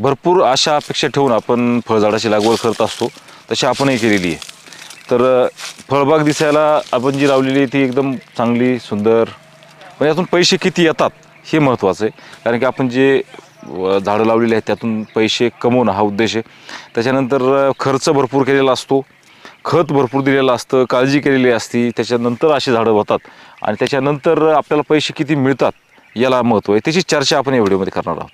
भरपूर अशा अपेक्षा ठेवून आपण फळझाडाची लागवड करत असतो. तशी आपणही केलेली आहे. तर फळबाग दिसायला आपण जी लावलेली आहे ती एकदम चांगली सुंदर म्हणजे पण यातून पैसे किती येतात हे महत्त्वाचं आहे. कारण की आपण जे झाडं लावलेली आहेत त्यातून पैसे कमवणं हा उद्देश आहे. त्याच्यानंतर खर्च भरपूर केलेला असतो. खत भरपूर दिलेलं असतं काळजी केलेली असती. त्याच्यानंतर अशी झाडं होतात. आणि त्याच्यानंतर आपल्याला पैसे किती मिळतात याला महत्त्व आहे. त्याची चर्चा आपण या व्हिडिओमध्ये करणार आहोत.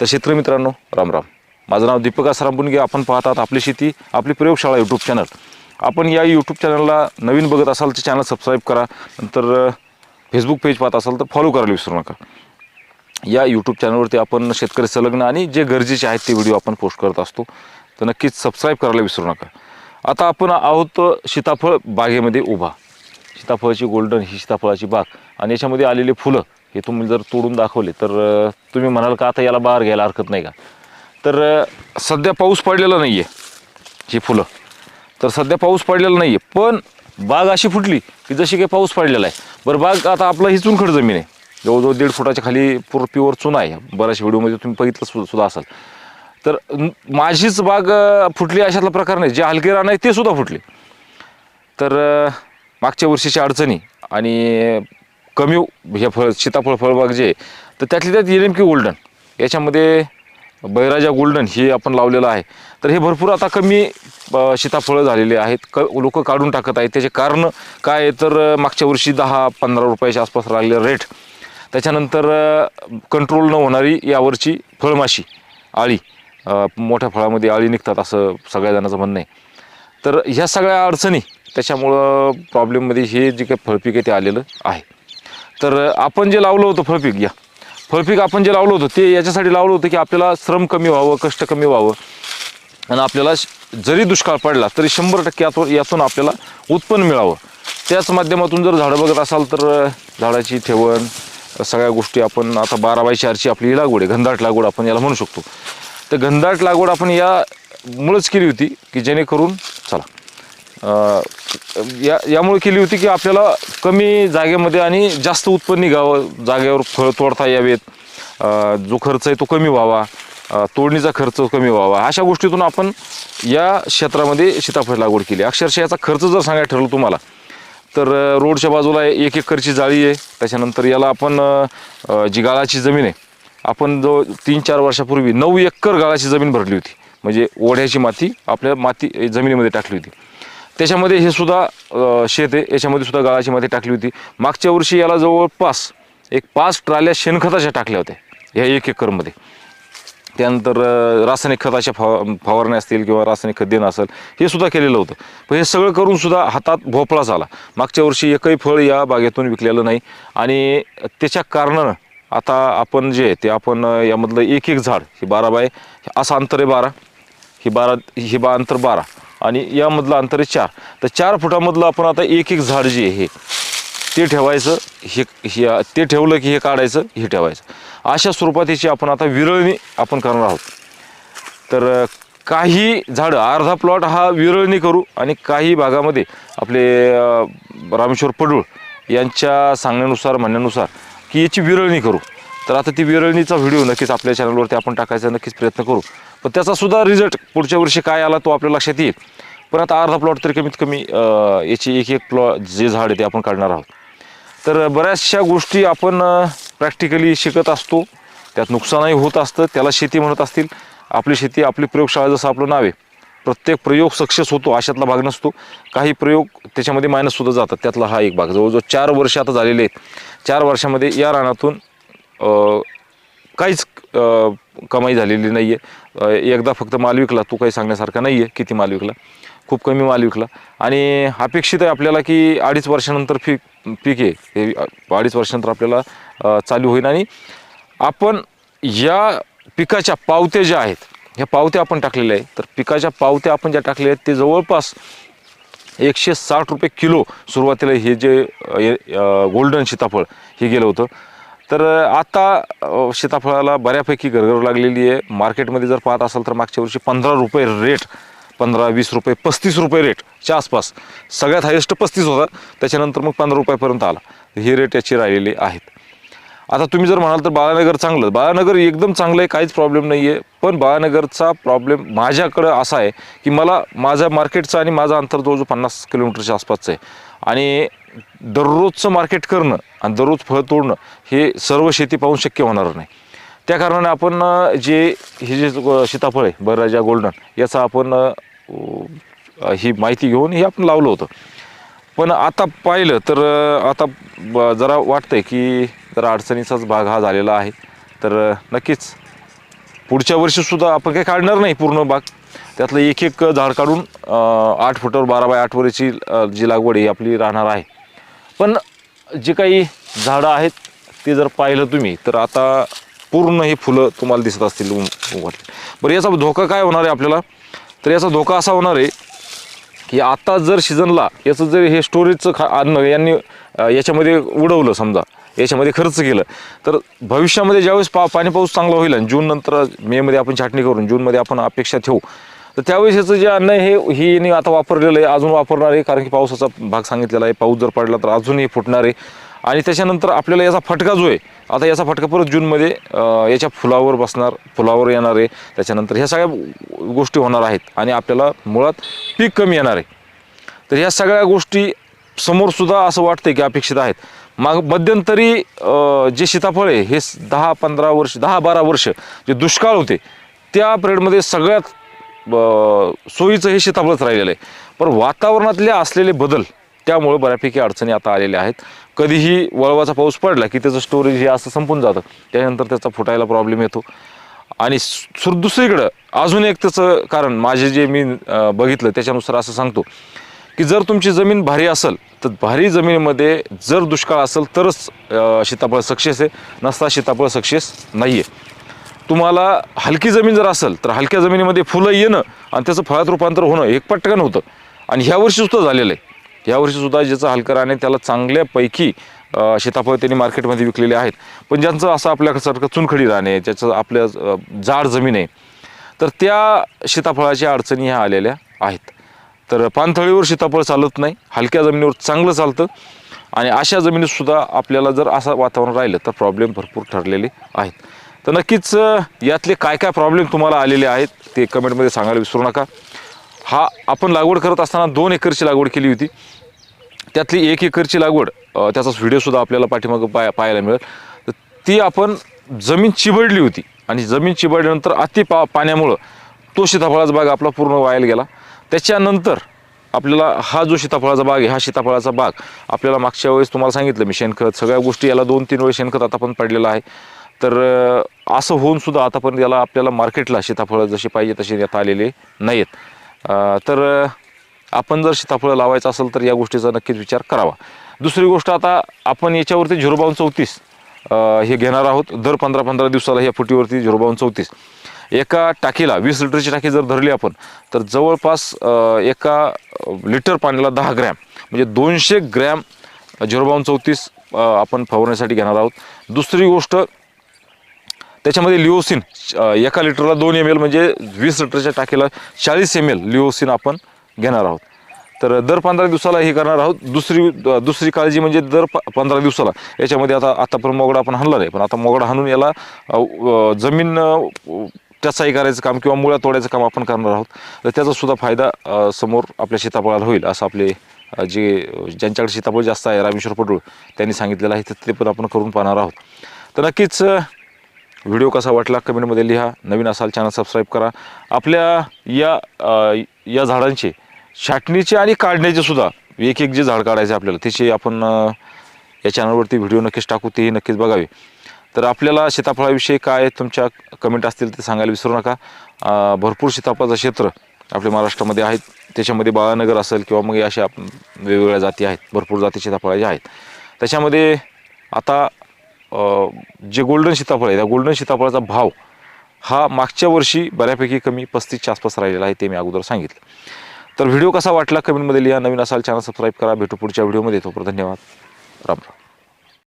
तर शेतकरी मित्रांनो राम राम. माझं नाव दीपक आसाराम बुनगे आपण पाहतात आपली शेती आपली प्रयोगशाळा यूट्यूब चॅनल आपण या यूट्यूब चॅनलला नवीन बघत असाल तर चॅनल सबस्क्राईब करा. नंतर फेसबुक पेज पाहत असाल तर फॉलो करायला विसरू नका. या यूट्यूब चॅनलवरती आपण शेतकरी संलग्न आणि जे गरजेचे आहेत ते व्हिडिओ आपण पोस्ट करत असतो. तर नक्कीच सबस्क्राईब करायला विसरू नका. आता आपण आहोत सीताफळ बागेमध्ये उभा. सीताफळाची गोल्डन ही सीताफळाची बाग. आणि याच्यामध्ये आलेले फुलं. हे तुम्ही जर तोडून दाखवले तर तुम्ही म्हणाल का आता याला बाहेर घ्यायला हरकत नाही का? तर सध्या पाऊस पडलेला नाही आहे ही फुलं. तर सध्या पाऊस पडलेला नाही आहे पण बाग अशी फुटली की जशी काही पाऊस पडलेला आहे. बरं बाग आता आपला ही चुनखड जमीन आहे. जवळजवळ दीड फुटाच्या खाली पूर प्युअर चुना आहे. बऱ्याचशा व्हिडिओमध्ये तुम्ही बघितलं सु- सुद्धा असाल. तर माझीच बाग फुटली अशातला प्रकार नाही. जे हलके रान आहे ते सुद्धा फुटले. तर मागच्या वर्षीच्या अडचणी आणि कमी हे फळ सीताफळ फळबाग जे तर त्यातली त्यात नेमकी गोल्डन याच्यामध्ये बैराजा गोल्डन हे आपण लावलेलं आहे. तर हे भरपूर आता कमी सीताफळं झालेले आहेत. क लोक काढून टाकत आहेत. त्याचे कारण काय आहे? तर मागच्या वर्षी दहा पंधरा रुपयाच्या आसपास लागलेला रेट त्याच्यानंतर कंट्रोल न होणारी यावरची फळमाशी आळी. मोठ्या फळामध्ये आळी निघतात असं सगळ्या जणांचं म्हणणं आहे. तर ह्या सगळ्या अडचणी त्याच्यामुळं प्रॉब्लेममध्ये हे जे काही फळपीक आहे ते आलेलं आहे. तर आपण जे लावलं होतं फळपीक या. फळपीक आपण जे लावलं होतं ते याच्यासाठी लावलं होतं की आपल्याला श्रम कमी व्हावं कष्ट कमी व्हावं. आणि आपल्याला जरी दुष्काळ पडला तरी शंभर टक्के यातून आपल्याला उत्पन्न मिळावं. त्याच माध्यमातून जर झाडं बघत असाल तर झाडाची ठेवण सगळ्या गोष्टी आपण आता बारा बाय चारची आपली ही लागवड आहे घनदाट लागवड आपण याला म्हणू शकतो. तर घनदाट लागवड आपण या मुळेच केली होती की जेणेकरून चला या यामुळे केली होती की आपल्याला कमी जागेमध्ये आणि जास्त उत्पन्न निघावं जागेवर फळ तोडता यावेत जो खर्च आहे तो कमी व्हावा तोडणीचा खर्च कमी व्हावा अशा गोष्टीतून आपण या क्षेत्रामध्ये सीताफळ लागवड केली. अक्षरशः याचा खर्च जर सांगायला ठरलं तुम्हाला तर रोडच्या बाजूला एक एकरची जाळी आहे त्याच्यानंतर याला आपण जी गाळाची जमीन आहे आपण जो तीन चार वर्षापूर्वी नऊ एकर गाळाची जमीन भरली होती. म्हणजे ओढ्याची माती आपल्या माती जमिनीमध्ये टाकली होती. त्याच्यामध्ये हे सुद्धा शेत आहे. याच्यामध्ये सुद्धा गाळाची माती टाकली होती. मागच्या वर्षी याला जवळपास एक पाच ट्राल्या शेणखताच्या टाकल्या होत्या ह्या एक एकरमध्ये. त्यानंतर रासायनिक खताच्या फवा फवारण्या असतील किंवा रासायनिक खत देणं असेल हे सुद्धा केलेलं होतं. पण हे सगळं करून सुद्धा हातात भोपळा झाला. मागच्या वर्षी एकही फळ या बागेतून विकलेलं नाही. आणि त्याच्या कारणानं आता आपण जे ते आपण यामधलं एक एक झाड हे बारा बाय असं अंतर आहे बारा. ही बारा ही बा अंतर बारा. आणि यामधलं अंतर आहे चार. तर चार फुटामधलं आपण आता एक एक झाड जे आहे हे ते ठेवायचं हे ते ठेवलं की हे काढायचं हे ठेवायचं. अशा स्वरूपात याची आपण आता विरळणी आपण करणार आहोत. तर काही झाडं अर्धा प्लॉट हा विरळणी करू आणि काही भागामध्ये आपले रामेश्वर पडूळ यांच्या सांगण्यानुसार म्हणण्यानुसार की याची विरळणी करू. तर आता ती विरळणीचा व्हिडिओ नक्कीच आपल्या चॅनलवरती आपण टाकायचा नक्कीच प्रयत्न करू. पण त्याचासुद्धा रिझल्ट पुढच्या वर्षी काय आला तो आपल्या लक्षात येईल. पण आता अर्धा प्लॉट तरी कमीत कमी याची एक एक प्लॉ जे झाड आहे ते आपण काढणार आहोत. तर बऱ्याचशा गोष्टी आपण प्रॅक्टिकली शिकत असतो. त्यात नुकसानही होत असतं. त्याला शेती म्हणत असतील. आपली शेती आपली प्रयोगशाळा जसं आपलं नाव आहे. प्रत्येक प्रयोग सक्सेस होतो अशातला भाग नसतो. काही प्रयोग त्याच्यामध्ये मायनससुद्धा जातात. त्यातला हा एक भाग. जवळजवळ चार वर्ष आता झालेले आहेत. चार वर्षामध्ये या रानातून काहीच कमाई झालेली नाही आहे एकदा फक्त माल विकला तो काही सांगण्यासारखा नाही आहे किती माल विकला. खूप कमी माल विकला. आणि अपेक्षित आहे आपल्याला की अडीच वर्षानंतर पीक पीक आहे हे अडीच वर्षानंतर आपल्याला चालू होईल. आणि आपण या पिकाच्या पावत्या ज्या आहेत ह्या पावत्या आपण टाकलेल्या आहेत तर पिकाच्या पावत्या आपण ज्या टाकलेल्या आहेत ते जवळपास एकशे साठ रुपये किलो सुरुवातीला हे जे गोल्डन सीताफळ हे गेलं होतं. तर आता सीताफळाला बऱ्यापैकी गरगर लागलेली आहे. मार्केटमध्ये जर पाहत असाल तर मागच्या वर्षी पंधरा रुपये रेट पंधरा वीस रुपये पस्तीस रुपये रेटच्या आसपास सगळ्यात हायेस्ट पस्तीस होता. त्याच्यानंतर मग पंधरा रुपयापर्यंत आला. हे रेट याचे राहिलेले आहेत. आता तुम्ही जर म्हणाल तर बाळानगर चांगलं. बाळानगर एकदम चांगलं आहे काहीच प्रॉब्लेम नाही आहे पण बाळानगरचा प्रॉब्लेम माझ्याकडं असा आहे की मला माझ्या मार्केटचा आणि माझा अंतर जवळजवळ पन्नास किलोमीटरच्या आसपासचं आहे. आणि दररोजचं मार्केट करणं आणि दररोज फळ तोडणं हे सर्व शेती पाहून शक्य होणार नाही. त्या कारणाने आपण जे हे जे सीताफळ आहे बराजा गोल्डन याचा आपण ही माहिती घेऊन हे आपण लावलं होतं. पण आता पाहिलं तर आता ब- जरा वाटतंय की जरा अडचणीचाच भाग हा झालेला आहे. तर नक्कीच पुढच्या वर्षीसुद्धा आपण काही काढणार नाही पूर्ण बाग. त्यातलं एक एक झाड काढून आठ फुटावर बारा बाय आठवरीची जी लागवड आहे आपली राहणार आहे. पण जे काही झाडं आहेत ते जर पाहिलं तुम्ही तर आता पूर्ण ही फुलं तुम्हाला दिसत असतील उम- बरं याचा धोका काय होणार आहे आपल्याला? तर याचा धोका असा होणार आहे की आता जर सीझनला याचं जर हे स्टोरेजचं खा अन्न यांनी याच्यामध्ये उडवलं समजा याच्यामध्ये खर्च केलं तर भविष्यामध्ये ज्यावेळेस पा पाणी पाऊस चांगला होईल आणि जून नंतर मेमध्ये आपण छाटणी करून जूनमध्ये आपण अपेक्षा ठेवू तर त्यावेळेस याचं जे अन्न हे ही यांनी आता वापरलेलं आहे अजून वापरणार आहे कारण की पावसाचा भाग सांगितलेला आहे पाऊस जर पडला तर अजूनही फुटणार आहे. आणि त्याच्यानंतर आपल्याला याचा फटका जो आहे आता याचा फटका परत जूनमध्ये याच्या फुलावर बसणार फुलावर येणार आहे. त्याच्यानंतर ह्या सगळ्या गोष्टी होणार आहेत आणि आपल्याला मुळात पीक कमी येणार आहे. तर ह्या सगळ्या गोष्टी समोरसुद्धा असं वाटतंय की अपेक्षित आहेत. माग मध्यंतरी जे सीताफळ आहे हे दहा पंधरा वर्ष दहा बारा वर्ष जे दुष्काळ होते त्या पिरियडमध्ये सगळ्यात सोयीचं हे सीताफळच राहिलेलं आहे. पण वातावरणातले असलेले बदल त्यामुळे बऱ्यापैकी अडचणी आता आलेल्या आहेत. कधीही वळवाचा पाऊस पडला की त्याचं स्टोरेज हे असं संपून जातं. त्यानंतर त्याचा फुटायला प्रॉब्लेम येतो. आणि सु दुसरीकडं अजून एक त्याचं कारण माझे जे मी बघितलं त्याच्यानुसार असं सांगतो की जर तुमची जमीन भारी असेल तर भारी जमिनीमध्ये जर दुष्काळ असेल तरच सीताफळ सक्सेस आहे. नसता सीताफळ सक्सेस नाही आहे तुम्हाला हलकी जमीन जर असेल तर हलक्या जमिनीमध्ये फुलं येणं आणि त्याचं फळात रूपांतर होणं एक पटकन होतं. आणि ह्या झालेलं आहे. ह्या ज्याचं हलकं राहणे त्याला चांगल्यापैकी सीताफळ त्यांनी मार्केटमध्ये विकलेले आहेत. पण ज्यांचं असं आपल्यासारखं चुनखडी राहणे ज्याचं आपल्या जाड जमीन आहे तर त्या सीताफळाच्या अडचणी ह्या आलेल्या आहेत. तर पानथळीवर सीताफळ चालत नाही हलक्या जमिनीवर चांगलं चालतं आणि अशा जमिनीतसुद्धा आपल्याला जर असं वातावरण राहिलं तर प्रॉब्लेम भरपूर ठरलेले आहेत. तर नक्कीच यातले काय काय प्रॉब्लेम तुम्हाला आलेले आहेत ते कमेंटमध्ये सांगायला विसरू नका. हा आपण लागवड करत असताना दोन एकरची लागवड केली होती. त्यातली एक एकरची लागवड त्याचाच व्हिडिओसुद्धा आपल्याला पाठीमागं पाय पाहायला मिळेल. तर ती आपण जमीन चिबडली होती आणि जमीन चिबडल्यानंतर अति पा पाण्यामुळं तो सीताफळाचा बाग आपला पूर्ण वायाला गेला. त्याच्यानंतर आपल्याला हा जो सीताफळाचा बाग आहे हा सीताफळाचा बाग आपल्याला मागच्या वेळेस तुम्हाला सांगितलं मी शेणखत सगळ्या गोष्टी याला दोन तीन वेळेस शेणखत आता पण पडलेलं आहे. तर असं होऊन सुद्धा आतापर्यंत याला आपल्याला मार्केटला सीताफळं जशी पाहिजे तशी देता आलेले नाहीत तर आपण जर सीताफळं लावायचं असेल तर या गोष्टीचा नक्कीच विचार करावा. दुसरी गोष्ट आता आपण याच्यावरती झिरो बावन चौतीस हे घेणार आहोत. दर पंधरा पंधरा दिवसाला ह्या फुटीवरती झिरो बावन चौतीस. एका टाकीला वीस लिटरची टाकी जर धरली आपण तर जवळपास एका लिटर पाण्याला दहा ग्रॅम म्हणजे दोनशे ग्रॅम झिरो बावन चौतीस आपण फवारण्यासाठी घेणार आहोत. दुसरी गोष्ट त्याच्यामध्ये लिओसिन एका लिटरला दोन एम एल म्हणजे वीस लिटरच्या टाकीला चाळीस एम एल लिओसिन आपण घेणार आहोत. तर दर पंधरा दिवसाला हे करणार आहोत. दुसरी दुसरी काळजी म्हणजे दर प पंधरा दिवसाला. याच्यामध्ये आता आतापर्यंत मोगडा आपण हाणला नाही पण आता मोगडा हाणून याला जमीन त्याचाही करायचं काम किंवा मुळ्या तोडायचं काम आपण करणार आहोत. तर त्याचासुद्धा फायदा समोर आपल्या सीताफळाला होईल असं आपले जे ज्यांच्याकडे सीताफळ जास्त आहे रामेश्वर पडूळ त्यांनी सांगितलेलं आहे तर ते पण आपण करून पाहणार आहोत. तर नक्कीच व्हिडिओ कसा वाटला कमेंटमध्ये लिहा. नवीन असाल चॅनल सबस्क्राईब करा. आपल्या या या झाडांचे छाटणीचे आणि काढण्याचे सुद्धा एक एक जे झाड काढायचे आपल्याला त्याचे आपण या चॅनलवरती व्हिडिओ नक्कीच टाकू तेही नक्कीच बघावे. तर आपल्याला सीताफळाविषयी काय तुमच्या कमेंट असतील ते सांगायला विसरू नका. भरपूर सीताफळाचं क्षेत्र आपल्या महाराष्ट्रामध्ये आहेत. त्याच्यामध्ये बाळानगर असेल किंवा मग अशा आपण वेगवेगळ्या जाती आहेत भरपूर जाती सीताफळाच्या आहेत. त्याच्यामध्ये आता जे गोल्डन सीताफळ आहे त्या गोल्डन सीताफळाचा भाव हा मागच्या वर्षी बऱ्यापैकी कमी पस्तीसच्या आसपास राहिलेला आहे ते मी अगोदर सांगितलं. तर व्हिडिओ कसा वाटला कमेंटमध्ये लिहा. नवीन असाल चॅनल सबस्क्राईब करा. भेटू पुढच्या व्हिडिओमध्ये. तोपर्यंत धन्यवाद. राम राम.